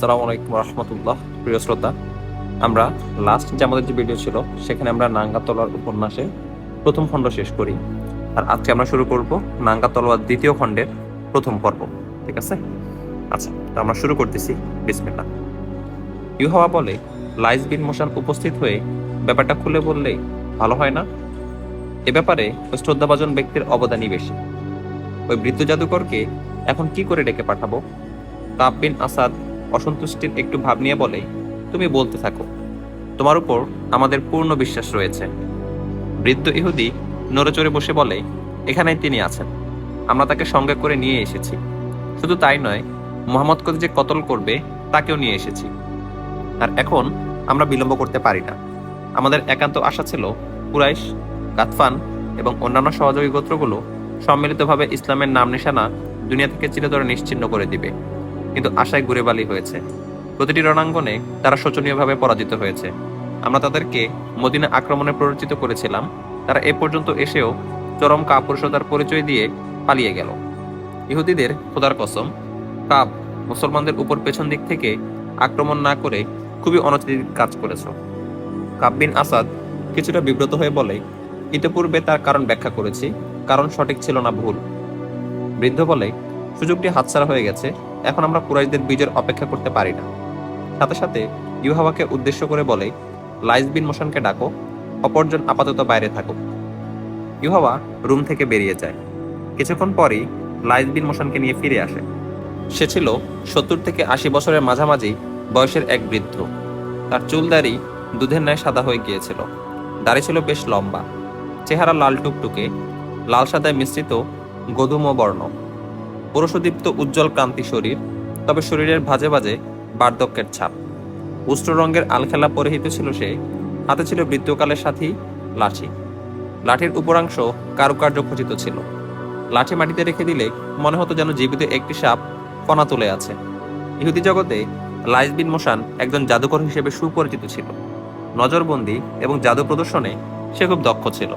আসসালামু আলাইকুম রহমতুল্লাহ, প্রিয় শ্রোতা। আমরা লাস্ট যে আমাদের যে ভিডিও ছিল, সেখানে আমরা নাঙ্গা তলোয়ার উপন্যাসে প্রথম খণ্ড শেষ করি। আর আজকে আমরা শুরু করব নাঙ্গা তলোয়ার দ্বিতীয় খণ্ডের প্রথম পর্ব, ঠিক আছে? আচ্ছা তো আমরা শুরু করতেছি, বিসমিল্লাহ। ইউহাওয়া বলে, লাইস বিন মোশান উপস্থিত হয়ে ব্যাপারটা খুলে বললে ভালো হয় না? এ ব্যাপারে ওই শ্রদ্ধাভাজন ব্যক্তির অবদানই বেশি। ওই বৃদ্ধ জাদুকরকে এখন কি করে ডেকে পাঠাবো? কাব বিন আসাদ অসন্তুষ্টির একটু ভাব নিয়ে বলে, তুমি বলতে থাকো। তোমার উপর আমাদের পূর্ণ বিশ্বাস রয়েছে। বৃদ্ধ ইহুদি নড়েচড়ে বসে বলে, এখানেই তিনি আছেন। আমরা তাকে সঙ্গে করে নিয়ে এসেছি। শুধু তাই নয়, মোহাম্মদকে যে কতল করবে, তাকেও নিয়ে এসেছি। আর এখন আমরা বিলম্ব করতে পারি না। আমাদের একান্ত আশা ছিল কুরাইশ গাতফান এবং অন্যান্য সহযোগী গোত্রগুলো সম্মিলিতভাবে ইসলামের নাম নিশানা দুনিয়া থেকে চিরতরে নিশ্চিহ্ন করে দিবে। কিন্তু আশায় ঘুরে বালি হয়েছে। প্রতিটি রণাঙ্গনে তারা শোচনীয়ভাবে পরাজিত হয়েছে। আমরা তাদেরকে মদিনা আক্রমণে প্ররোচিত করেছিলাম। তারা এ পর্যন্ত এসেও চরম কাপুরুষতার পরিচয় দিয়ে পালিয়ে গেল। ইহুদিদের খোদার কসম, কাপ মুসলমানদের উপর পেছন দিক থেকে আক্রমণ না করে খুবই অনৈতিক কাজ করেছ। কাব বিন আসাদ কিছুটা বিব্রত হয়ে বলে, ইতিপূর্বে তার কারণ ব্যাখ্যা করেছি। কারণ সঠিক ছিল না ভুল। বৃদ্ধ বলে, সুযোগটি হাতছাড়া হয়ে গেছে। এখন আমরা কুরাইশদের বীজের অপেক্ষা করতে পারি না। সাথে সাথে ইউহাওয়াকে উদ্দেশ্য করে বলে, লাইস বিন মোশনকে ডাকো, অপরজন আপাতত বাইরে থাকুক। ইউহাওয়া রুম থেকে বেরিয়ে যায়। কিছুক্ষণ পরই লাইস বিন মোশনকে নিয়ে ফিরে আসে। সে ছিল সত্তর থেকে আশি বছরের মাঝামাঝি বয়সের এক বৃদ্ধ। তার চুল দাড়ি দুধের ন্যায় সাদা হয়ে গিয়েছিল। দাড়ি ছিল বেশ লম্বা। চেহারা লাল টুকটুকে, লাল সাদায় মিশ্রিত, গধুম বর্ণ। পুরুষদীপ্ত উজ্জ্বল ক্রান্তি শরীর, তবে শরীরের ভাজে ভাজে বার্ধক্যের ছাপ। উষ্ট্র রঙের আলখেলা পরিহিত ছিল সে, হাতে ছিল বৃত্তকালের সাথী, লাঠি। লাঠির উপরাংশ কারুকার্য খচিত ছিল। লাঠি মাটিতে রেখে দিলে মনে হতো যেন জীবিত একটি সাপ কণা তুলে আছে। ইহুদি জগতে লাইস বিন মোশান একজন জাদুকর হিসেবে সুপরিচিত ছিল। নজরবন্দি এবং জাদু প্রদর্শনে সে খুব দক্ষ ছিল।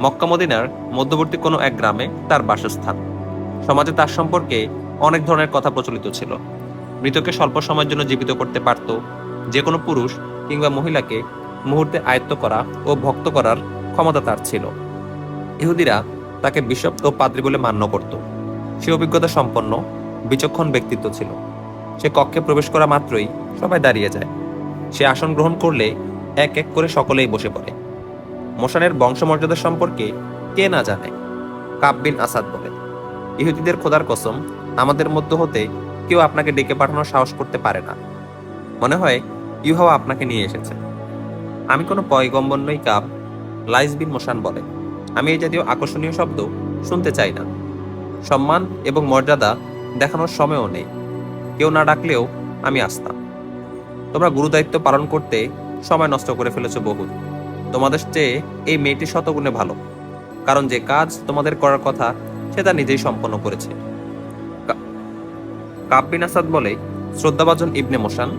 মক্কা মদিনার মধ্যবর্তী কোনো এক গ্রামে তার বাসস্থান। সমাজে তার সম্পর্কে অনেক ধরনের কথা প্রচলিত ছিল। মৃতকে স্বল্প সময়ের জন্য জীবিত করতে পারত যে কোনো পুরুষ কিংবা মহিলাকে মুহূর্তে আয়ত্ত করা ও ভক্ত করার ক্ষমতা তার ছিল। ইহুদিরা তাকে বিশপ ও পাদ্রী বলে মান্য করত। সে অভিজ্ঞতা সম্পন্ন, বিচক্ষণ ব্যক্তিত্ব ছিল। সে কক্ষে প্রবেশ করা মাত্রই সবাই দাঁড়িয়ে যায়। সে আসন গ্রহণ করলে এক এক করে সকলেই বসে পড়ে। মোশানের বংশমর্যাদা সম্পর্কে কে না জানে কাব বিন আসাদ বলে। ইহুদিদের খোদার কসম, আমাদের মধ্য হতে কেউ আপনাকে ডেকে পাঠানোর সাহস করতে পারে না। মনে হয় ইউহাওয়া আপনাকে নিয়ে এসেছে। আমি কোনো পয়গম্বর নই কাব, লাইস বিন মোশান বলে। আমি এই জাতীয় আকর্ষণীয় শব্দ শুনতে চাই না। সম্মান এবং মর্যাদা দেখানোর সময়ও নেই। কেউ না ডাকলেও আমি আসতাম। তোমরা গুরুদায়িত্ব পালন করতে সময় নষ্ট করে ফেলেছ বহু তোমাদের চেয়ে এই মেয়েটি শতগুণে ভালো। কারণ যে কাজ তোমাদের করার কথা সে তা নিজেই সম্পন্ন করেছে। কাব্বিন আসাদ বলে, শ্রদ্ধাভাজন ইবনে মোশান,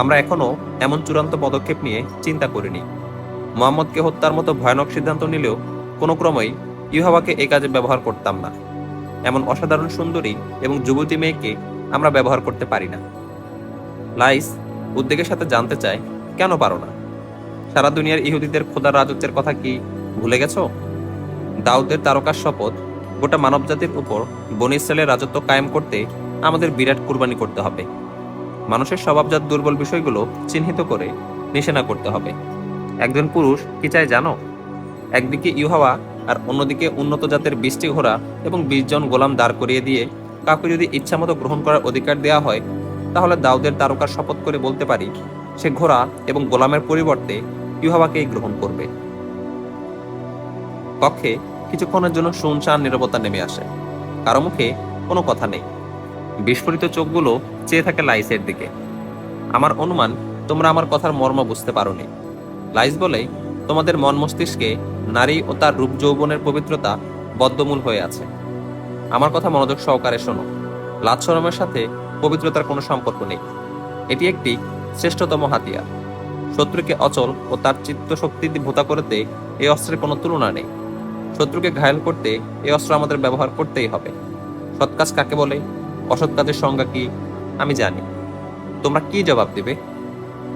আমরা এখনও এমন চূড়ান্ত পদক্ষেপ নিয়ে চিন্তা করিনি। মোহাম্মদকে হত্যার মতো ভয়ানক সিদ্ধান্ত নিলেও কোনো ক্রমেই ইউহাওয়াকে এই কাজে ব্যবহার করতাম না। এমন অসাধারণ সুন্দরী এবং যুবতী মেয়েকে আমরা ব্যবহার করতে পারি না। লাইস উদ্বেগের সাথে জানতে চায়, কেন পারো না? সারা দুনিয়ার ইহুদিদের খোদার রাজত্বের কথা কি ভুলে গেছো? দাউদের তারকার শপথ গোটা মানবজাতির উপর বনি রাজত্ব কায়েম করতে আমাদের বিরাট কুরবানি করতে হবে। মানুষের স্বভাবজাত দুর্বল বিষয়গুলো চিহ্নিত করে নিশানা করতে হবে। একজন পুরুষ কি চায় জানো? একদিকে ইউহাওয়া আর অন্যদিকে উন্নত জাতের বিশটি ঘোড়া এবং বিশ জন গোলাম দাঁড় করিয়ে দিয়ে কাউকে যদি ইচ্ছামতো গ্রহণ করার অধিকার দেওয়া হয়, তাহলে দাউদের তারকার শপথ করে বলতে পারি, সে ঘোড়া এবং গোলামের পরিবর্তে ইউহাওয়াকেই গ্রহণ করবে। কক্ষে কিছুক্ষণের জন্য শুনশান নিরবতা নেমে আসে। কারও মুখে কোনো কথা নেই। বিস্ফোরিত চোখগুলো চেয়ে থাকে লাইসের দিকে। আমার অনুমান, তোমরা আমার কথার মর্ম বুঝতে পারোনি। লাইস বলে, তোমাদের মন মস্তিষ্কে নারী ও তার রূপ যৌবনের পবিত্রতা বদ্ধমূল হয়ে আছে। আমার কথা মনোযোগ সহকারে শোনো। লাৎসরমের সাথে পবিত্রতার কোনো সম্পর্ক নেই। এটি একটি শ্রেষ্ঠতম হাতিয়ার। শত্রুকে অচল ও তার চিত্ত শক্তি ভোতা করতে এই অস্ত্রের কোনো তুলনা নেই। শত্রুকে ঘায়েল করতে এই অস্ত্র আমাদের ব্যবহার করতেই হবে। সৎ কাজ কাকে বলে? অসৎ কাজের সংজ্ঞা কি? আমি জানি। তোমরা কি জবাব দেবে?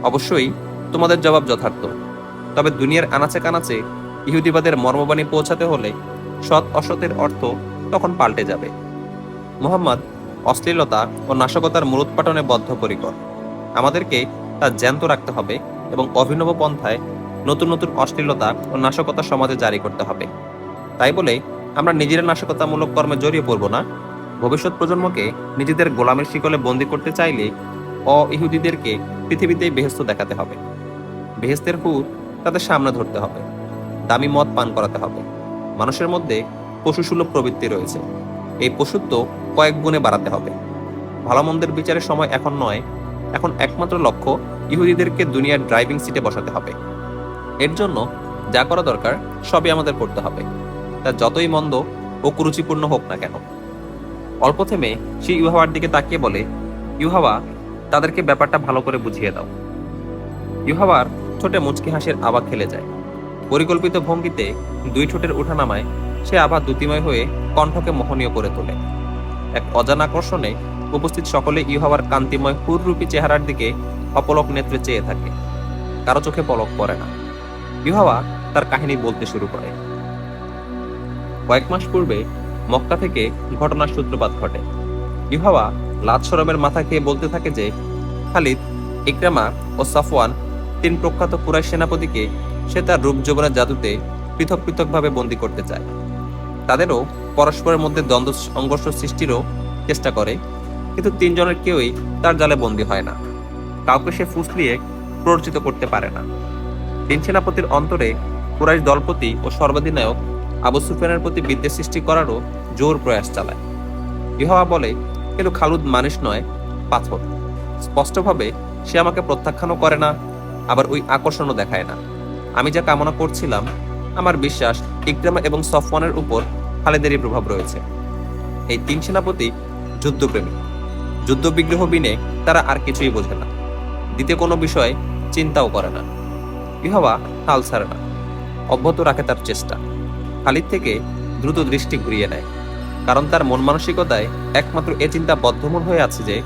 অবশ্যই তোমাদের জবাব যথার্থ। তবে দুনিয়ার আনাচে কানাচে ইহুদিবাদের মর্মবাণী পৌঁছাতে হলে সৎ অসতের অর্থ তখন পাল্টে যাবে। মোহাম্মদ অশ্লীলতা ও নাশকতার মূলোৎপাটনে বদ্ধপরিকর। আমাদেরকে তা জ্যান্ত রাখতে হবে এবং অভিনব পন্থায় নতুন নতুন অশ্লীলতা ও নাশকতা সমাজে জারি করতে হবে। তাই বলে আমরা নিজেরা নাশকতামূলক কর্মে জড়িয়ে পড়ব না। ভবিষ্যৎ প্রজন্মকে নিজেদের গোলামের শিকলে বন্দি করতে চাইলে অ ইহুদিদেরকে পৃথিবীতেই বেহেস্ত দেখাতে হবে। বেহেস্তের হুর তাদের সামনে ধরতে হবে, দামি মদ পান করাতে হবে। মানুষের মধ্যে পশুসুলভ প্রবৃত্তি রয়েছে, এই পশুত্ব কয়েক গুণে বাড়াতে হবে। ভালো মন্দের বিচারের সময় এখন নয়, এখন একমাত্র লক্ষ্য ইহুদিদেরকে দুনিয়ার ড্রাইভিং সিটে বসাতে হবে। এর জন্য যা করা দরকার সবই আমাদের করতে হবে। তা যতই মন্দ ও কুরুচিপূর্ণ হোক না কেন। অল্প থেমে সে ইউহাওয়ার দিকে তাকিয়ে বলে, ইউহাওয়া, তাদেরকে ব্যাপারটা ভালো করে বুঝিয়ে দাও। ইউহাওয়ার ছোটে মুচকি হাসির আবার খেলে যায়। পরিকল্পিত ভঙ্গিতে দুই ঠোঁটের উঠানামায় সে আবার দ্যুতিময় হয়ে কণ্ঠকে মোহনীয় করে তোলে। এক অজানা আকর্ষণে উপস্থিত সকলে ইউহাওয়ার কান্তিময় হুররূপী চেহারার দিকে অপলক নেত্রে চেয়ে থাকে। কারও চোখে পলক পড়ে না। ইউহাওয়া তার কাহিনী বলতে শুরু করে। কয়েক মাস পূর্বে মক্কা থেকে ঘটনার সূত্রপাত ঘটে। ইউহাওয়া লাত সরমের মাথা খেয়ে বলতে থাকে যে, খালিদ, ইকরামা ও সাফওয়ান তিন প্রখ্যাত কুরাই সেনাপতিকে সে তার রূপ যৌবনের জাদুতে পৃথক পৃথকভাবে বন্দী করতে চায়। তাদেরও পরস্পরের মধ্যে দ্বন্দ্ব সংঘর্ষ সৃষ্টিরও চেষ্টা করে, কিন্তু তিনজনের কেউই তার জালে বন্দী হয় না। কাউকে সে ফুসলিয়ে প্ররোচিত করতে পারে না। তিন সেনাপতির অন্তরে কুরাইশ দলপতি ও সর্বাধিনায়ক আবু সুফিয়ানের প্রতি বিদ্বেষ সৃষ্টি করারও জোর প্রয়াস চালায়। ইহাওয়া বলে কিন্তু খালুদ মানুষ নয়, পাথর। স্পষ্টভাবে সে আমাকে প্রত্যাখ্যানও করে না, আবার ওই আকর্ষণও দেখায় না। আমি যা কামনা করছিলাম, আমার বিশ্বাস ইকরামা এবং সফওয়ানের উপর খালেদেরই প্রভাব রয়েছে। এই তিন সেনাপতি যুদ্ধপ্রেমী। যুদ্ধ বিগ্রহ বিনে তারা আর কিছুই বোঝে না। দ্বিতীয় কোনো বিষয়ে চিন্তাও করে না। ইহবা হাল ছাড়ে না। অব্যাহত রাখে তার চেষ্টা। খালিদ থেকে দ্রুত দৃষ্টি ঘুরিয়ে নেয়, কারণ তার মন মানসিকতায় একমাত্র এ চিন্তা বদ্ধমূল হয়ে আছে যে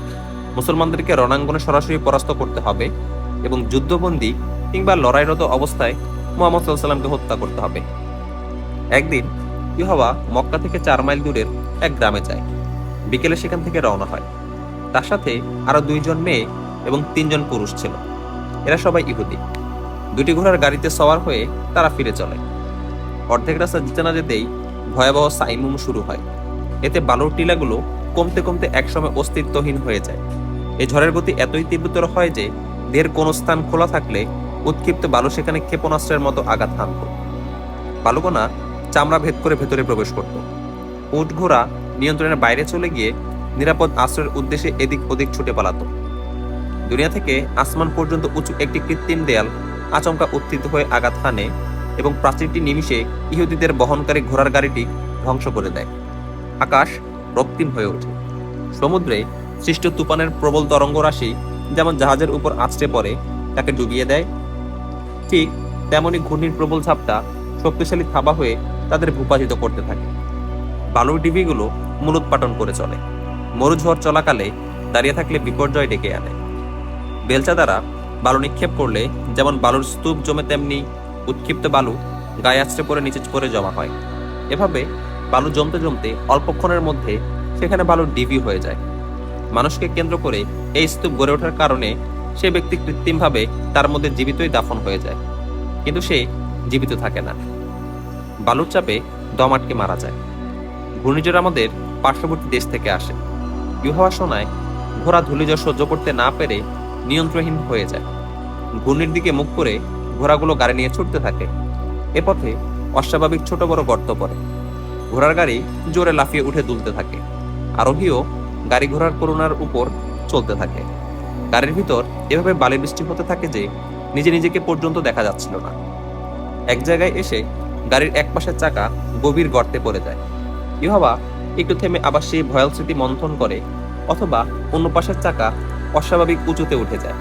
মুসলমানদেরকে রণাঙ্গনে সরাসরি পরাস্ত করতে হবে এবং যুদ্ধবন্দী কিংবা লড়াইরত অবস্থায় মোহাম্মদ সাল্লামকে হত্যা করতে হবে। একদিন ইহবা মক্কা থেকে চার মাইল দূরের এক গ্রামে যায়। বিকেলে সেখান থেকে রওনা হয়। তার সাথে আরও দুইজন মেয়ে এবং তিনজন পুরুষ ছিল। এরা সবাই ইহুদি। দুটি ঘোড়ার গাড়িতে সওয়ার হয়ে তারা ফিরে চলে। অর্ধেক রাস্তা যেতে না যেতেই ভয়াবহ সাইমুম শুরু হয়। এতে বালুর টিলাগুলো কমতে কমতে একসময় অস্তিত্বহীন হয়ে যায়। এই ঝড়ের গতি এতই তীব্রতর হয় যে দেহের কোনো স্থান খোলা থাকলে উৎক্ষিপ্ত বালু সেখানে ক্ষেপণাস্ত্রের মতো আঘাত হানত। বালুকণা চামড়া ভেদ করে ভেতরে প্রবেশ করত। উট ঘোড়া নিয়ন্ত্রণের বাইরে চলে গিয়ে নিরাপদ আশ্রয়ের উদ্দেশ্যে এদিক ওদিক ছুটে পালাতো। দুনিয়া থেকে আসমান পর্যন্ত উঁচু একটি কৃত্রিম দেয়াল আচমকা উত্থিত হয়ে আঘাত হানে এবং প্রাচীরটি নিমিষে ইহুদিদের বহনকারী ঘোড়ার গাড়িটি ধ্বংস করে দেয়। আকাশ রক্তিম হয়ে ওঠে। সমুদ্রে সৃষ্ট তুফানের প্রবল তরঙ্গ রাশি যেমন জাহাজের উপর আছড়ে পড়ে, তাকে ডুবিয়ে দেয়। ঠিক তেমনি ঘূর্ণির প্রবল ঝাপটা শক্তিশালী থাবা হয়ে তাদের ভূপাতিত করতে থাকে। বালুর ডিবিগুলো মূলোৎপাটন করে চলে। মরুঝড় চলাকালে দাঁড়িয়ে থাকলে বিপর্যয় ডেকে আনে। বেলচা দ্বারা বালু নিক্ষেপ করলে যেমন বালুর স্তূপ জমে তেমনি উৎক্ষিপ্ত বালু গায়ে আছড়ে পড়ে নিচে পড়ে জমা হয়। এভাবে বালু জমতে জমতে অল্পক্ষণের মধ্যে সেখানে বালুর ডিবি হয়ে যায়। মানুষকে কেন্দ্র করে এই স্তূপ গড়ে ওঠার কারণে সে ব্যক্তি কৃত্রিমভাবে তার মধ্যে জীবিতই দাফন হয়ে যায়। কিন্তু সে জীবিত থাকে না। বালুর চাপে দম আটকে মারা যায়। ঘূর্ণিঝড় আমাদের পার্শ্ববর্তী দেশ থেকে আসে। ইউহাওয়া শোনায়, ঘোড়া ধূলিঝড় সহ্য করতে না পেরে নিয়ন্ত্রণহীন হয়ে যায়। ঘূর্ণির দিকে মুখ করে ঘোড়াগুলো গাড়ি নিয়ে ছুটতে থাকে। এ পথে অস্বাভাবিক ছোট বড় গর্ত পড়ে। ঘোড়ার গাড়ি জোরে লাফিয়ে উঠে দুলতে থাকে। আরোহীও গাড়ি ঘোড়ার করুণার উপর চলতে থাকে। গাড়ির ভিতর এভাবে বালি বৃষ্টি হতে থাকে যে নিজে নিজেকে পর্যন্ত দেখা যাচ্ছিল না। এক জায়গায় এসে গাড়ির এক পাশের চাকা গভীর গর্তে পড়ে যায়। ইহবা একটু থেমে আবার সেই ভয়াল স্মৃতি মন্থন করে, অথবা অন্য পাশের চাকা অস্বাভাবিক উঁচুতে উঠে যায়।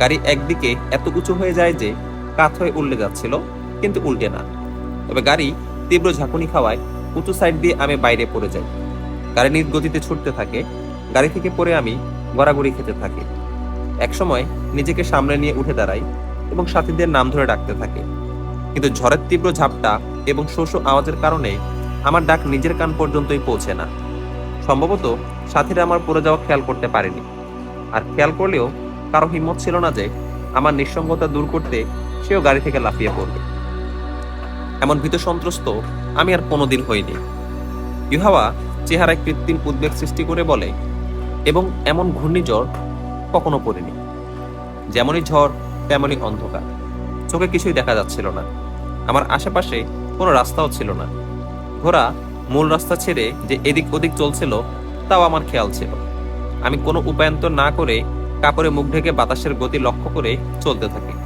গাড়ি একদিকে এত উঁচু হয়ে যায় যে কাত হয়ে উল্টে যাচ্ছিল, কিন্তু উল্টে না। তবে গাড়ি তীব্র ঝাঁকুনি খাওয়ায় উঁচু সাইড দিয়ে আমি বাইরে পড়ে যাই। গাড়ি নিজ গতিতে ছুটতে থাকে, গাড়ি থেকে পড়ে আমি গড়াগড়ি খেতে থাকি। একসময় নিজেকে সামনে নিয়ে উঠে দাঁড়াই এবং সাথীদের নাম ধরে ডাকতে থাকে। কিন্তু ঝড়ের তীব্র ঝাপটা এবং শোষ আওয়াজের কারণে আমার ডাক নিজের কান পর্যন্তই পৌঁছে না। সম্ভবত সাথীরা আমার পড়ে যাওয়া খেয়াল করতে পারেনি। আর খেয়াল করলেও কারও হিম্মত ছিল না যে আমার নিঃসঙ্গতা দূর করতে সেও গাড়ি থেকে লাফিয়ে পড়বে। এমন ভীত সন্ত্রস্ত আমি আর কোনোদিন হইনি। ইউহাওয়া চেহারায় কৃত্রিম উদ্বেগ সৃষ্টি করে বলে এবং এমন ঘূর্ণিঝড় কখনো পড়েনি যেমনই ঝড়, তেমনই অন্ধকার। চোখে কিছুই দেখা যাচ্ছিল না। আমার আশেপাশে কোনো রাস্তাও ছিল না। ঘোড়া মূল রাস্তা ছেড়ে যে এদিক ওদিক চলছিল, তাও আমার খেয়াল ছিল। আমি কোনো উপায়ন্তর না করে কাপড়ে মুখ ঢেকে বাতাসের গতি লক্ষ্য করে চলতে থাকি।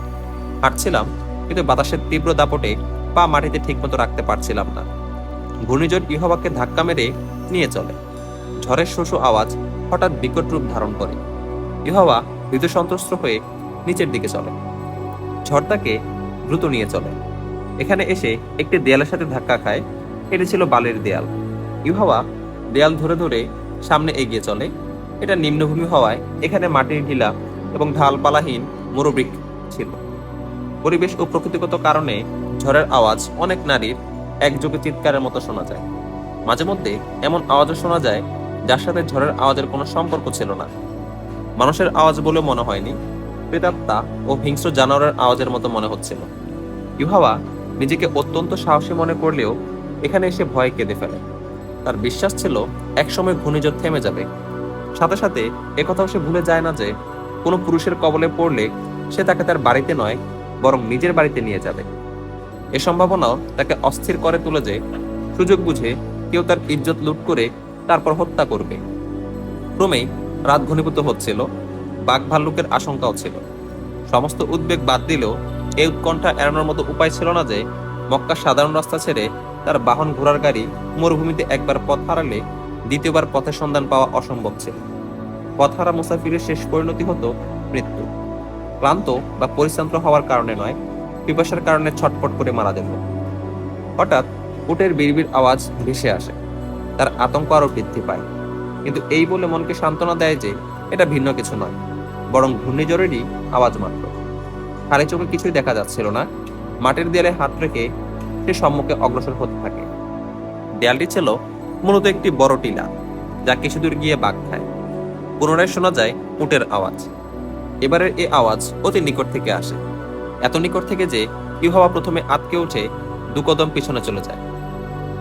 হাঁটছিলাম, কিন্তু বাতাসের তীব্র দাপটে পা মাটিতে ঠিকমতো রাখতে পারছিলাম না। ঘূর্ণিঝড় ইহবাকে ধাক্কা মেরে নিয়ে চলে। ঝড়ের শোষ আওয়াজ হঠাৎ বিকট রূপ ধারণ করে। ইহবা ভীত সন্ত্রস্ত হয়ে নিচের দিকে চলে। ঝড় তাকে দ্রুত নিয়ে চলে। এখানে এসে একটি দেয়ালের সাথে ধাক্কা খায়, এটি ছিল বালির দেয়াল। ইউহাওয়া দেয়াল ধরে ধরে সামনে এগিয়ে চলে। এটা নিম্নভূমি হওয়ায় এখানে মাটির ঢিলা এবং ঢালপালাহীন মরুবৃক্ষ পরিবেশ ও প্রকৃতিগত কারণে ঝড়ের আওয়াজ অনেক নারীর একযোগে চিৎকারের মতো শোনা যায়। মাঝে মধ্যে এমন আওয়াজও শোনা যায় যার সাথে ঝড়ের আওয়াজের কোনো সম্পর্ক ছিল না। মানুষের আওয়াজ বলে মনে হয়নি প্রেতাত্মা ও হিংস্র জানোয়ারের আওয়াজের মতো মনে হচ্ছিল। ইউহাওয়া নিজেকে অত্যন্ত সাহসী মনে করলেও এখানে এসে ভয় কেঁদে ফেলে। তার বিশ্বাস ছিল একসময় ঘূর্ণিঝড় থেমে যাবে। সাথে সাথে একথাও সে ভুলে যায় না যে কোনো পুরুষের কবলে পড়লে সে তাকে তার বাড়িতে নয় বরং নিজের বাড়িতে নিয়ে যাবে। এ সম্ভাবনাও তাকে অস্থির করে তুলে যে, সুযোগ বুঝে কেউ তার ইজ্জত লুট করে তারপর হত্যা করবে। ক্রমেই রাত ঘনীভূত হচ্ছিল, বাঘ ভাল্লুকের আশঙ্কাও ছিল। সমস্ত উদ্বেগ বাদ দিলেও এই উৎকণ্ঠা এড়ানোর মতো উপায় ছিল না যে, মক্কা সাধারণ রাস্তা ছেড়ে তার বাহন ঘোড়ার গাড়ি মরুভূমিতে একবার পথ হারালে দ্বিতীয়বার পথের সন্ধান পাওয়া অসম্ভব ছিল। পথ হারা মুসাফিরের শেষ পরিণতি হতো মৃত্যু ক্লান্ত বা পরিশ্রান্ত হওয়ার কারণে নয়, পিপাসার কারণে ছটপট করে মারা যেত হঠাৎ উটের বিড়বিড় আওয়াজ ভেসে আসে, তার আতঙ্ক আরও বৃদ্ধি পায়। কিন্তু এই বলে মনকে সান্ত্বনা দেয় যে এটা ভিন্ন কিছু নয়, বরং ঘূর্ণিঝড়েরই আওয়াজ মাত্র। খালি চোখে কিছুই দেখা যাচ্ছিল না, মাটির দেয়ালে হাত রেখে সে সম্মুখে অগ্রসর হতে থাকে। দেয়ালটি ছিল মূলত একটি বড় টিলা, যা কিছুদূর গিয়ে বাঘ খায়। পুনরায় শোনা যায় উটের আওয়াজ। এবারের এ আওয়াজ অতি নিকট থেকে আসে। এত নিকট থেকে যে ইউহাওয়া প্রথমে আতকে উঠে দু কদম পিছনে চলে যায়।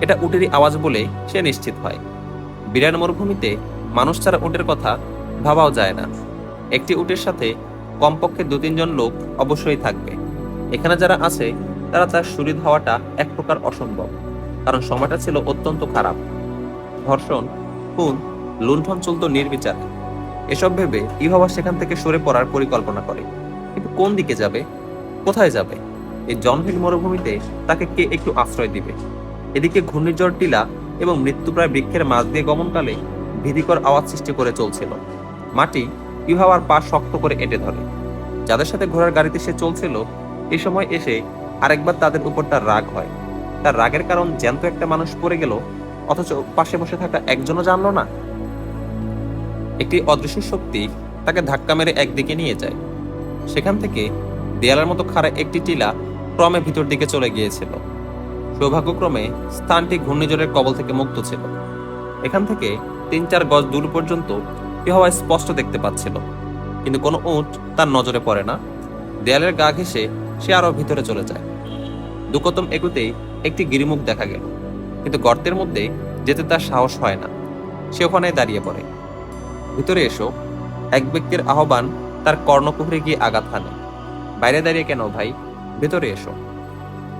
এটা উটেরই আওয়াজ বলে সে নিশ্চিত হয়। বিরান মরুভূমিতে মানুষ ছাড়া উটের কথা ভাবাও যায় না। একটি উটের সাথে কমপক্ষে দু তিনজন লোক অবশ্যই থাকবে। এখানে যারা আছে, তারা তার শরীর হওয়াটা এক প্রকার অসম্ভব, কারণ সময়টা ছিল অত্যন্ত খারাপ। ধর্ষণ, খুন লুণ্ঠন চলত নির্বিচার। এসব ভেবে ইহবা সেখান থেকে সরে পড়ার পরিকল্পনা করে। কিন্তু কোন দিকে যাবে? কোথায় যাবে? এই জনহীন মরুভূমিতে তাকে কে একটু আশ্রয় দিবে? এদিকে ঘূর্ণিঝড় টিলা এবং মৃত্যুপ্রায় বৃক্ষের মাঝ দিয়ে গমনকালে ভীতিকর আওয়াজ সৃষ্টি করে চলছিল। মাটি ইউহাওয়ার পা শক্ত করে এঁটে ধরে। যাদের সাথে ঘোড়ার গাড়িতে সে চলছিল এই সময় এসে আরেকবার তাদের উপর তার রাগ হয়। তার রাগের কারণ জ্যান্ত একটা মানুষ পড়ে গেল, অথচ পাশে বসে থাকা একজনও জানলো না। একটি অদৃশ্য শক্তি তাকে ধাক্কা মেরে একদিকে নিয়ে যায়। সেখান থেকে দেয়ালের মতো খাড়া একটি টিলা ক্রমে ভিতর দিকে চলে গিয়েছিল। সৌভাগ্যক্রমে স্থানটি ঘূর্ণিঝড়ের কবল থেকে মুক্ত ছিল। এখান থেকে তিন চার গজ দূর পর্যন্ত ইহওয়া স্পষ্ট দেখতে পাচ্ছিল। কিন্তু কোনো উট তার নজরে পড়ে না। দেয়ালের গা ঘেঁষে সে আরও ভিতরে চলে যায়। দুকদম এগুতেই একটি গিরিমুখ দেখা গেল। কিন্তু গর্তের মধ্যে যেতে তার সাহস হয় না। সে ওখানে দাঁড়িয়ে পড়ে। ভিতরে এসো। এক ব্যক্তির আহ্বান তার কর্ণকুহরে গিয়ে আঘাত হানে। বাইরে দাঁড়িয়ে কেন ভাই? ভেতরে এসো।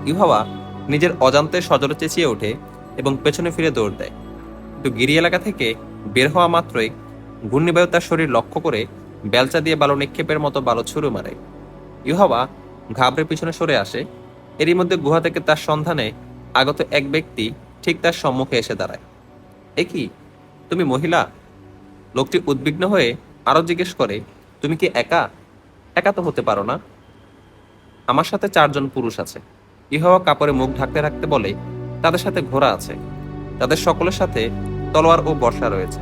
ইউহাওয়া নিজের অজান্তে সজলে চেঁচিয়ে ওঠে এবং পেছনে ফিরে দৌড় দেয়। কিন্তু গিরি এলাকা থেকে বের হওয়া মাত্রই ঘূর্ণিবায়ু তার শরীর লক্ষ্য করে বেলচা দিয়ে বালু নিক্ষেপের মতো বালু ছুড়ে মারে। ইউহাওয়া ঘাবড়ে পিছনে সরে আসে। এরই মধ্যে গুহা থেকে তার সন্ধানে আগত এক ব্যক্তি ঠিক তার সম্মুখে এসে দাঁড়ায়। এ কি? তুমি মহিলা? লোকটি উদ্বিগ্ন হয়ে আরও জিজ্ঞেস করে, তুমি কি একা? একা তো হতে পারো না। আমার সাথে চারজন পুরুষ আছে। ইহাওয়া কাপড়ে মুখ ঢাকতে রাখতে বলে, তাদের সাথে ঘোড়া আছে। তাদের সকলের সাথে তলোয়ার ও বর্ষা রয়েছে।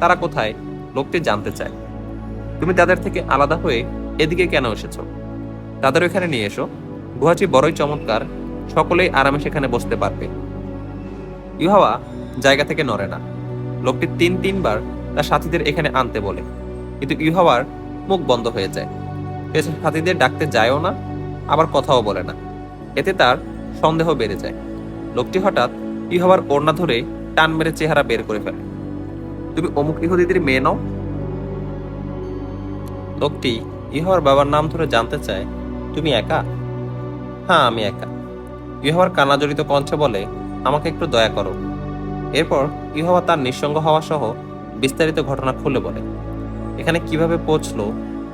তারা কোথায়? লোকটি জানতে চায়। তুমি তাদের থেকে আলাদা হয়ে এদিকে কেন এসেছ? তাদের এখানে নিয়ে এসো। গুহাটি বড়ই চমৎকার। সকলেই আরামে সেখানে বসতে পারবে। ইহাওয়া জায়গা থেকে নড়ে না। লোকটি তিন তিনবার তার সাথীদের এখানে আনতে বলে। কিন্তু ইউহাওয়ার মুখ বন্ধ হয়ে যায়। সে সাথীদের ডাকতে যায়ও না, আবার কথাও বলে না। এতে তার সন্দেহ বেড়ে যায়। লোকটি হঠাৎ ইউহাওয়ার ওড়না ধরে টান মেরে চেহারা বের করে ফেলে। তুমি অমুক ইহুদিদের মেয়ে নও? লোকটি ইহার বাবার নাম ধরে জানতে চায়, তুমি একা? হ্যাঁ আমি একা। ইহার কানাজড়িত কণ্ঠে বলে, আমাকে একটু দয়া করো। এরপর ইহাওয়া তার নিঃসঙ্গ হওয়া সহ বিস্তারিত ঘটনা খুলে বলে। এখানে কীভাবে পৌঁছলো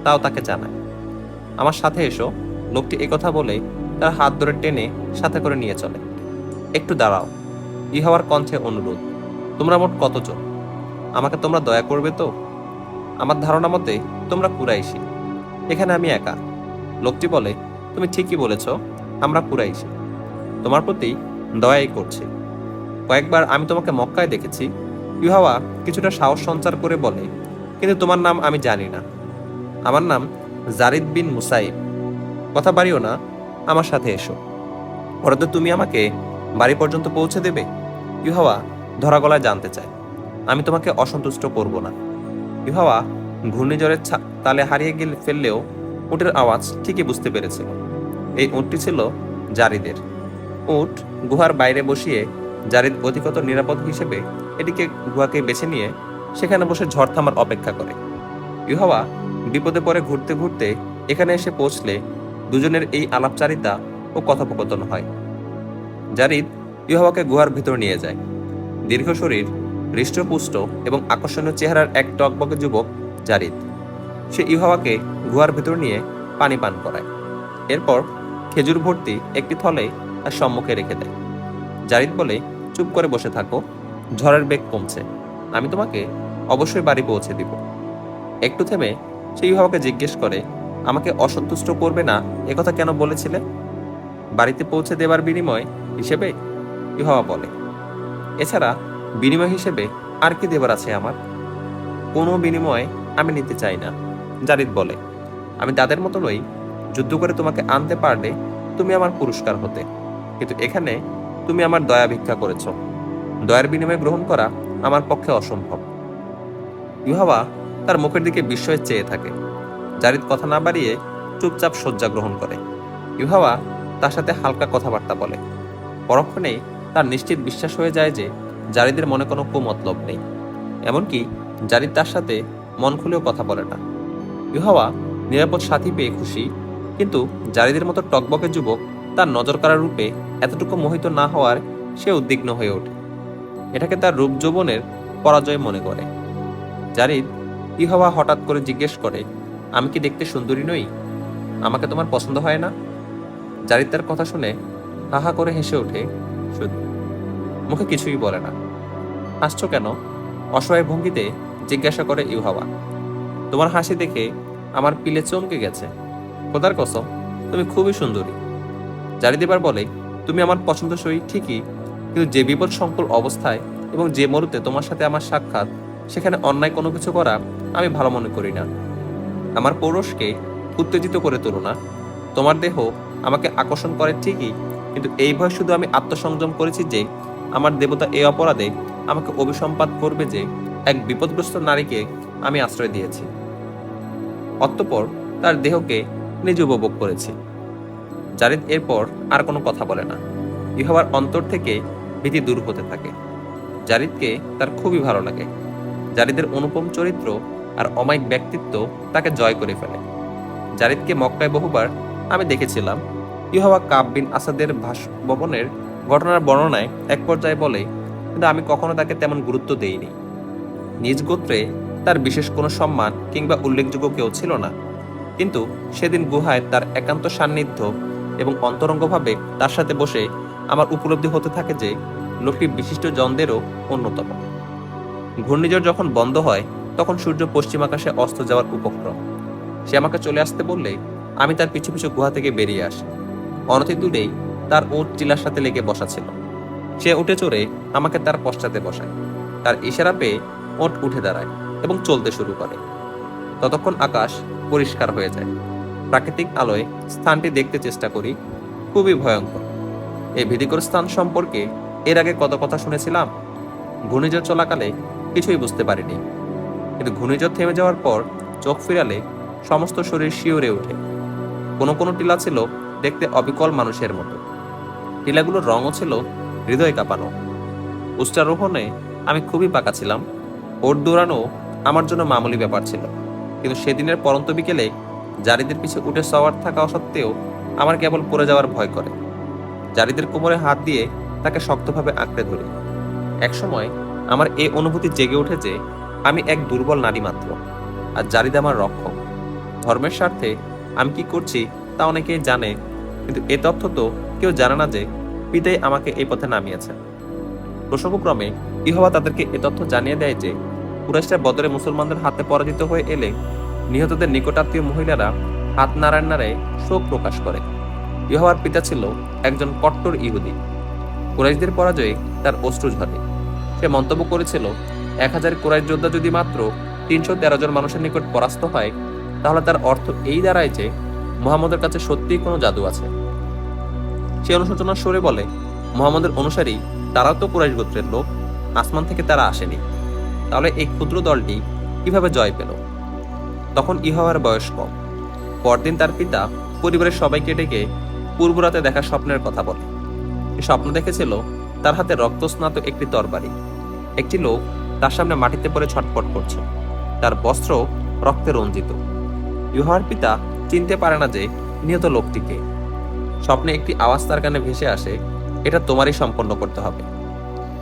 তাও তাকে জানায়। আমার সাথে এসো, লোকটি একথা বলে তার হাত ধরে টেনে সাথে করে নিয়ে চলে। একটু দাঁড়াও ইহাওয়ার কণ্ঠে অনুরোধ, তোমরা মোট কতজন? আমাকে তোমরা দয়া করবে তো? আমার ধারণা মতে তোমরা কুরাইশি, এখানে আমি একা। লোকটি বলে, তুমি ঠিকই বলেছ, আমরা কুরাইশি। তোমার প্রতি দয়াই করছি। কয়েকবার আমি তোমাকে মক্কায় দেখেছি ইউহাওয়া কিছুটা সাহস সঞ্চার করে বলে, কিন্তু তোমার নাম আমি জানি না। আমার নাম জারিদ বিন মুসাইব। কথা বাড়িও না, আমার সাথে এসো। পরে তুমি আমাকে বাড়ি পর্যন্ত পৌঁছে দেবে? ইউহাওয়া ধরা গলায় জানতে চায়, আমি তোমাকে অসন্তুষ্ট করব না। ইউহাওয়া ঘূর্ণিঝড়ের তালে হারিয়ে গেলে ফেললেও উটের আওয়াজ ঠিকই বুঝতে পেরেছিল। এই উটটি ছিল জারিদের। উট গুহার বাইরে বসিয়ে জারিদ অধিকতর নিরাপদ হিসেবে এটিকে গুহাকে বেছে নিয়ে সেখানে বসে ঝড় থামার অপেক্ষা করে। ইউহাওয়া বিপদে পড়ে ঘুরতে ঘুরতে এখানে এসে পৌঁছলে দুজনের এই আলাপচারিতা ও কথোপকথন হয়। জারিদ ইউহাওয়াকে গুহার ভিতর নিয়ে যায়। দীর্ঘ শরীর, হৃষ্টপুষ্ট এবং আকর্ষণীয় চেহারার এক টকবকে যুবক জারিদ। সে ইউহাওয়াকে গুহার ভেতর নিয়ে পানি পান করায়। এরপর খেজুর ভর্তি একটি থলে তার সম্মুখে রেখে দেয়। জারিদ বলে, চুপ করে বসে থাকো। ঝড়ের বেগ কমছে। আমি তোমাকে অবশ্যই বাড়ি পৌঁছে দিব। একটু থেমে সেই ইউহাওয়াকে জিজ্ঞেস করে, আমাকে অসন্তুষ্ট করবে না? একথা কেন বলেছিলে? বাড়িতে পৌঁছে দেবার বিনিময় হিসেবে? ইউহাওয়া বলে। এছাড়া বিনিময় হিসেবে আর কি দেবার আছে আমার? কোনো বিনিময় আমি নিতে চাই না, জারিদ বলে। আমি তাদের মতো নই যুদ্ধ করে তোমাকে আনতে পারলে তুমি আমার পুরস্কার হতে। কিন্তু এখানে তুমি আমার দয়া ভিক্ষা করেছ। দয়ার বিনিময় গ্রহণ করা আমার পক্ষে অসম্ভব। ইউহাওয়া তার মুখের দিকে বিস্ময়ে চেয়ে থাকে। জারিদ কথা না বাড়িয়ে চুপচাপ শয্যা গ্রহণ করে। ইউহাওয়া তার সাথে হালকা কথাবার্তা বলে। পরক্ষণেই তার নিশ্চিত বিশ্বাস হয়ে যায় যে জারিদের মনে কোনো কুমতলব নেই। এমনকি জারিদ তার সাথে মন খুলেও কথা বলে না। ইউহাওয়া নিরাপদ সাথী পেয়ে খুশি, কিন্তু জারিদের মতো টকবকে যুবক তার নজর কাড়ার রূপে এতটুকু মোহিত না হওয়ার সে উদ্বিগ্ন হয়ে ওঠে। এটাকে তার রূপ যৌবনের পরাজয় মনে করে। জারিদ ইউহাওয়া হঠাৎ করে জিজ্ঞেস করে, আমি কি দেখতে সুন্দরী নই? আমাকে তোমার পছন্দ হয় না? জারিদ তার কথা শুনে হাহা করে হেসে ওঠে, শুধু মুখে কিছুই বলে না। হাসছো কেন? অসহায় ভঙ্গিতে জিজ্ঞাসা করে ইউহাওয়া তোমার হাসি দেখে আমার পিলে চমকে গেছে। খোদার কসম, তুমি খুবই সুন্দরী। জারিদেবার বলে, তুমি আমার পছন্দসই ঠিকই কিন্তু যে বিপদ সংকুল অবস্থায় এবং যে মরুতে তোমার সাথে আমার সাক্ষাৎ, সেখানে অন্যায় কোনো কিছু করা আমি ভালো মনে করি না। আমার পৌরষকে উত্তেজিত করে তুলো না। তোমার দেহ আমাকে আকর্ষণ করে ঠিকই, কিন্তু এই ভয় শুধু আমি আত্মসংযম করেছি যে আমার দেবতা এই অপরাধে আমাকে অভিসম্পাদ করবে যে এক বিপদগ্রস্ত নারীকে আমি আশ্রয় দিয়েছি। অতঃপর তার দেহকে নিজে উপভোগ করেছি। জারিদ এরপর আর কোনো কথা বলে না। ইহাবার অন্তর থেকে ভীতি দূর হতে থাকে। জারিদকে তার খুবই ভালো লাগে। জারিদের অনুপম চরিত্র আর অমায়িক ব্যক্তিত্ব তাকে জয় করে ফেলে। জারিদকে মক্কায় বহুবার আমি দেখেছিলাম। ইহাওয়া কাব বিন আসাদের ভাসভবনের ঘটনার বর্ণনায় এক পর্যায়ে বলে, কিন্তু আমি কখনো তাকে তেমন গুরুত্ব দেইনি। নিজ গোত্রে তার বিশেষ কোনো সম্মান কিংবা উল্লেখযোগ্য কেউ ছিল না। কিন্তু সেদিন গুহায় তার একান্ত সান্নিধ্য এবং অন্তরঙ্গভাবে তার সাথে বসে আমার উপলব্ধি হতে থাকে যে লোকটি বিশিষ্ট জনদেরও অন্যতম। ঘূর্ণিঝড় যখন বন্ধ হয়, তখন সূর্য পশ্চিম আকাশে অস্ত যাওয়ার উপক্রম। সে আমাকে চলে আসতে বললে, আমি তার পিছু পিছু গুহা থেকে বেরিয়ে আসি। অনতি দূরেই তার ওট টিলার সাথে লেগে বসা ছিল। সে উঠে চড়ে আমাকে তার পশ্চাতে বসায়। তার ইশারা পেয়ে ওট উঠে দাঁড়ায় এবং চলতে শুরু করে। ততক্ষণ আকাশ পরিষ্কার হয়ে যায়। প্রাকৃতিক আলোয় স্থানটি দেখতে চেষ্টা করি, খুবই ভয়ঙ্কর। এই ভীতিকর স্থান সম্পর্কে এর আগে কত কথা শুনেছিলাম? ঘূর্ণিঝড় চলাকালে কিছুই বুঝতে পারিনি। কিন্তু ঘূর্ণিঝড় থেমে যাওয়ার পর চোখ ফিরালে সমস্ত শরীর শিওরে ওঠে। কোনো কোনো টিলা ছিল দেখতে অবিকল মানুষের মতো। টিলাগুলোর রঙও ছিল হৃদয় কাঁপানো। উষ্টারোহণে আমি খুবই পাকা ছিলাম। ওর দৌড়ানো আমার জন্য মামুলি ব্যাপার ছিল। কিন্তু সেদিনের পরন্ত বিকেলে জারিদের পিছে উঠে সওয়ার থাকা সত্ত্বেও আমার কেবল পড়ে যাওয়ার ভয় করে। জারিদের কোমরে হাত দিয়ে তাকে শক্তভাবে আঁকড়ে ধরি। একসময় আমার এই অনুভূতি জেগে ওঠে যে আমি এক দুর্বল নারী মাত্র, আর জারিদ আমার রক্ষক। ধর্মের স্বার্থে আমি কি করছি তা অনেকেই জানে, কিন্তু এ তথ্য তো কেউ জানে না যে পিতাই আমাকে এই পথে নামিয়েছে প্রসঙ্গক্রমে ইহবা তাদেরকে এ তথ্য জানিয়ে দেয় যে কুরাইশরা বদরে মুসলমানদের হাতে পরাজিত হয়ে এলে নিহতদের নিকটাত্মীয় মহিলারা হাত নাড়ায় নাড়ায় শোক প্রকাশ করে। ইহোয়ার পিতা ছিল একজন কট্টর ইহুদি। কুরাইশদের পরাজয়ে তার অশ্রু ঝরে। সে মন্তব্য করেছিল, এক হাজার কুরাইশ যোদ্ধা যদি মাত্র তিনশো তেরো জন মানুষের নিকট পরাস্ত হয়, তাহলে তার অর্থ এই দাঁড়ায় যে মোহাম্মদের কাছে সত্যিই কোনো জাদু আছে। সে অনুশোচনার সরে বলে, মোহাম্মদের অনুসারী তারাও তো কুরাইশ গোত্রের লোক, আসমান থেকে তারা আসেনি। তাহলে এই ক্ষুদ্র দলটি কীভাবে জয় পেল? তখন ইহাওয়ার বয়স কম। পরদিন তার পিতা পরিবারের সবাইকে ডেকে পূর্বরাতে দেখা স্বপ্নের কথা বলে। স্বপ্ন দেখেছিল তার হাতে রক্তস্নাত একটি তরবারি। একটি লোক তার সামনে মাটিতে পড়ে ছটফট করছে। তার বস্ত্র রক্তে রঞ্জিত। ইউহার পিতা চিনতে পারে না যে নিহত লোকটিকে স্বপ্নে একটি আওয়াজ তার কানে ভেসে আসে, এটা তোমারই সম্পন্ন করতে হবে।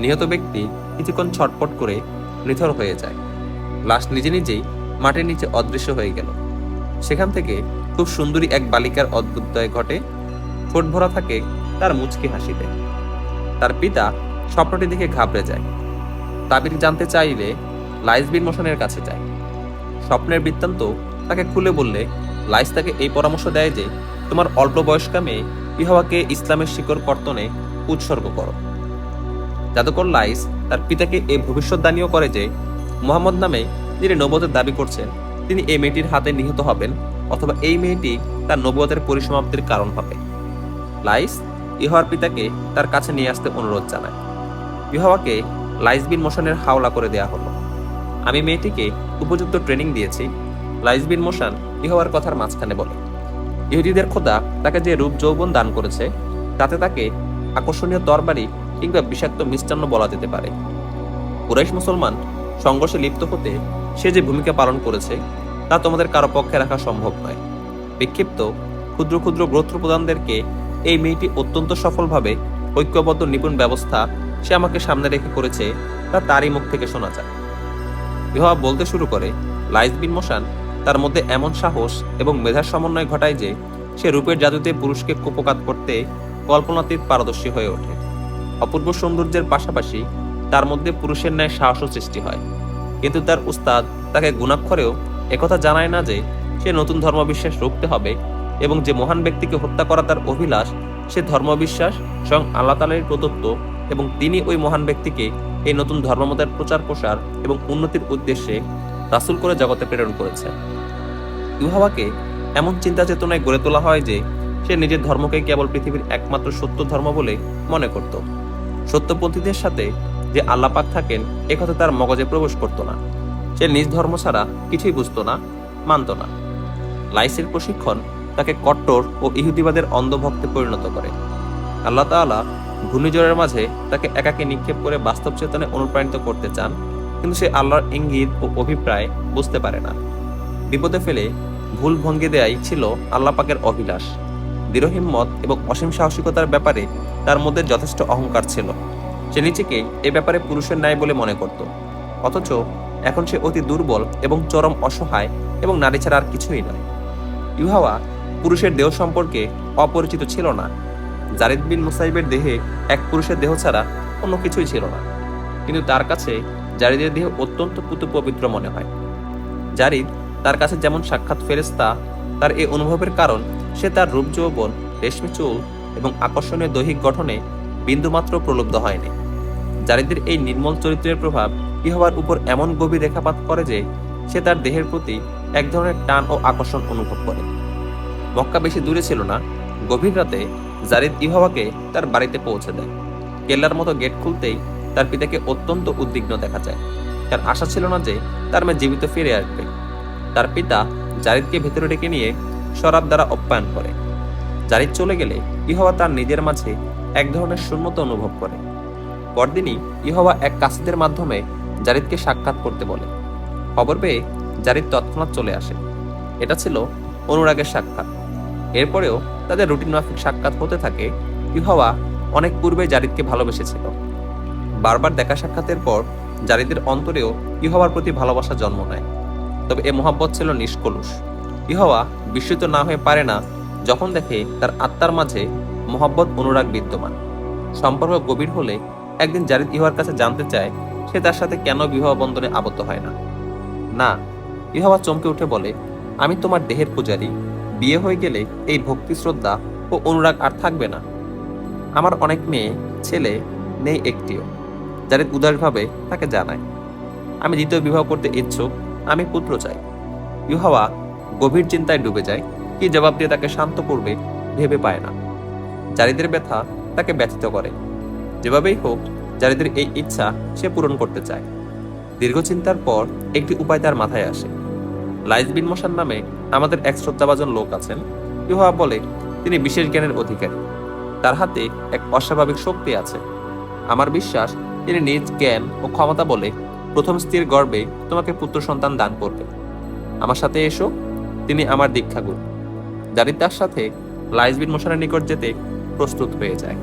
নিহত ব্যক্তি কিছুক্ষণ ছটফট করে নিথর হয়ে যায়। লাশ নিজে নিজেই মাটির নিচে অদৃশ্য হয়ে গেল। সেখান থেকে খুব সুন্দরী এক বালিকার অদ্ভুতদয় ঘটে ঠোঁট ভরা থাকে তার মুচকি হাসিতে। তার পিতা স্বপ্নটি দেখে ঘাবড়ে যায়। তাবির জানতে চাইলে লাইসবিন মোশনের কাছে যায়। স্বপ্নের বৃত্তান্ত তাকে খুলে বললে, লাইস তাকে এই পরামর্শ দেয় যে, তোমার অল্প বয়স্কা মেয়ে ইহওয়াকে ইসলামের শিকড় কর্তনে উৎসর্গ করো। জাদুকর লাইস তার পিতাকে এই ভবিষ্যৎবাণীও করে যে, মোহাম্মদ নামে যিনি নবতের দাবি করছেন, তিনি এই মেয়েটির হাতে নিহত হবেন, অথবা এই মেয়েটি তার নবতের পরিসমাপ্তির কারণ হবে। লাইস ইহার পিতাকে তার কাছে নিয়ে আসতে অনুরোধ জানায়। ইহাওয়াকে লাইস বিন মোশনের হাওলা করে দেয়া হলো। আমি মেয়েটিকে উপযুক্ত ট্রেনিং দিয়েছি, লাইস বিন মোশন ইহাওয়ার কথার মাঝখানে বলে। ইহুদিদের খোদা তাকে যে রূপ যৌবন দান করেছে, তাতে তাকে আকর্ষণীয় তরবারি কিংবা বিষাক্ত মিষ্টান্ন বলা যেতে পারে। কুরাইশ মুসলমান সংঘর্ষে লিপ্ত হতে সে যে ভূমিকা পালন করেছে, তা তোমাদের কারও পক্ষে রাখা সম্ভব নয়। বিক্ষিপ্ত, ক্ষুদ্র ক্ষুদ্র গোত্র প্রধানদেরকে এই মেয়েটি অত্যন্ত সফলভাবে ঐক্যবদ্ধ নিপুণ ব্যবস্থা সে আমাকে সামনে রেখে করেছে তা তারই মুখ থেকে শোনা যায়। ইহা বলতে শুরু করে লাইস বিন মোশান তার মধ্যে এমন সাহস এবং মেধার সমন্বয় ঘটায় যে সে রূপের জাদুতে পুরুষকে কুপকাত করতে কল্পনাতীত পারদর্শী হয়ে ওঠে। অপূর্ব সৌন্দর্যের পাশাপাশি তার মধ্যে পুরুষের ন্যায় সাহসও সৃষ্টি হয়। কিন্তু তার উস্তাদ তাকে গুণাক্ষরেও একথা জানায় না যে সে নতুন ধর্মবিশ্বাস রুখতে হবে এবং যে মহান ব্যক্তিকে হত্যা করা তার অভিলাষ, সে ধর্মবিশ্বাস স্বয়ং আল্লাহ তালের প্রদত্ত এবং তিনি ওই মহান ব্যক্তিকে এই নতুন ধর্মমতের প্রচার প্রসার এবং উন্নতির উদ্দেশ্যে রাসুল করে জগতে প্রেরণ করেছে। ইউহাওয়াকে এমন চিন্তা চেতনায় গড়ে তোলা হয় যে, সে নিজের ধর্মকে কেবল পৃথিবীর একমাত্র সত্য ধর্ম বলে মনে করত। সত্যপন্থীদের সাথে যে আল্লাপাক থাকেন একথা তার মগজে প্রবেশ করত না। সে নিজ ধর্ম ছাড়া কিছুই বুঝতো না, মানত না। লাইসের প্রশিক্ষণ তাকে কট্টর ও ইহুদিবাদের অন্ধভক্তে পরিণত করে। আল্লাহ তাআলা ঘূর্ণিঝড়ের মাঝে তাকে একাকে নিক্ষেপ করে বাস্তব চেতনে অনুপ্রাণিত করতে চান, কিন্তু সে আল্লাহর ইঙ্গিত ও অভিপ্রায় বুঝতে পারে না। বিপদে ফেলে ভুল ভঙ্গি দেয়াই ছিল আল্লাহ পাকের অভিলাষ। দৃঢ়হিম্মত এবং অসীম সাহসিকতার ব্যাপারে তার মধ্যে যথেষ্ট অহংকার ছিল। সে নিজেকে এ ব্যাপারে পুরুষের ন্যায় বলে মনে করত। অথচ এখন সে অতি দুর্বল এবং চরম অসহায় এবং নারী ছাড়া আর কিছুই নয়। ইউহাওয়া পুরুষের দেহ সম্পর্কে অপরিচিত ছিল না। জারিদ বিন মুসাইবের দেহে এক পুরুষের দেহ ছাড়া অন্য কিছুই ছিল না। কিন্তু তার কাছে জারিদের দেহ অত্যন্ত পুতু পবিত্র মনে হয়। জারিদ তার কাছে যেমন সাক্ষাৎ ফেরেস্তা তার এই অনুভবের কারণ সে তার রূপ যৌবন, রেশমি চুল এবং আকর্ষণীয় দৈহিক গঠনে বিন্দুমাত্র প্রলুব্ধ হয়নি। জারিদের এই নির্মল চরিত্রের প্রভাব ইহবার উপর এমন গভীর রেখাপাত করে যে সে তার দেহের প্রতি এক ধরনের টান ও আকর্ষণ অনুভব করে। মক্কা বেশি দূরে ছিল না, গভীর রাতে জারিদ ইহাওয়াকে তার বাড়িতে পৌঁছে দেয়। কেল্লার মতো গেট খুলতেই তার পিতাকে অত্যন্ত উদ্বিগ্ন দেখা যায়। তার আশা ছিল না যে তার মেয়ে জীবিত ফিরে আসবে। তার পিতা জারিদকে ভেতরে ডেকে নিয়ে শরাব দ্বারা অপ্যায়ন করে। জারিদ চলে গেলে ইহোয়া তার নিজের মাঝে এক ধরনের শূন্যতা অনুভব করে। পরদিনই ইহোয়া এক কাসিদের মাধ্যমে জারিদকে সাক্ষাৎ করতে বলে। খবর পেয়ে জারিদ তৎক্ষণাৎ চলে আসে। এটা ছিল অনুরাগের সাক্ষাৎ। এরপরেও তাদের রুটিন মাফিক সাক্ষাৎ হতে থাকে ইহোয়া অনেক পূর্বে জারিদকে ভালোবেসেছিল। বারবার দেখা সাক্ষাতের পর জারিদের অন্তরেও ইহোয়ার প্রতি ভালোবাসা জন্ম নেয়। তবে এ মহাব্বত ছিল নিষ্কলুষ। ইহোয়া বিস্মিত না হয়ে পারে না যখন দেখে তার আত্মার মাঝে মহব্বত অনুরাগ বিদ্যমান। সম্পর্ক গভীর হলে একদিন জারিদ ইহার কাছে জানতে চায় সে তার সাথে কেন বিবাহ বন্ধনে আবদ্ধ হয় না। না ইহাওয়া চমকে উঠে বলে, আমি তোমার দেহের পূজারী। বিয়ে হয়ে গেলে এই ভক্তি শ্রদ্ধা ও অনুরাগ আর থাকবে না। আমার অনেক মেয়ে, ছেলে নেই একটিও জারিদ উদাসভাবে তাকে জানায়। আমি দ্বিতীয় বিবাহ করতে ইচ্ছুক, আমি পুত্র চাই। ইহাওয়া গভীর চিন্তায় ডুবে যায়, কি জবাব দিয়ে তাকে শান্ত করবে ভেবে পায় না। জারিদের ব্যথা তাকে ব্যথিত করে। যেভাবেই হোক জারিদের এই ইচ্ছা সে পূরণ করতে চায়। দীর্ঘ চিন্তার পর একটি উপায় তার মাথায় আসে। লাইজ বিন মোশান নামে আমাদের এক শ্রদ্ধাভাজন লোক আছেন। ইহা বলে, তিনি বিশেষ জ্ঞানের অধিকারী। তার হাতে এক অস্বাভাবিক শক্তি আছে। আমার বিশ্বাস, তিনি নিজ জ্ঞান ও ক্ষমতা বলে প্রথম স্ত্রীর গর্বে তোমাকে পুত্র সন্তান দান করবে। আমার সাথে এসো, তিনি আমার দীক্ষাগুরু জারিদ তার সাথে লাইজ বিন মোশানের নিকট যেতে প্রস্তুত হয়ে যায়।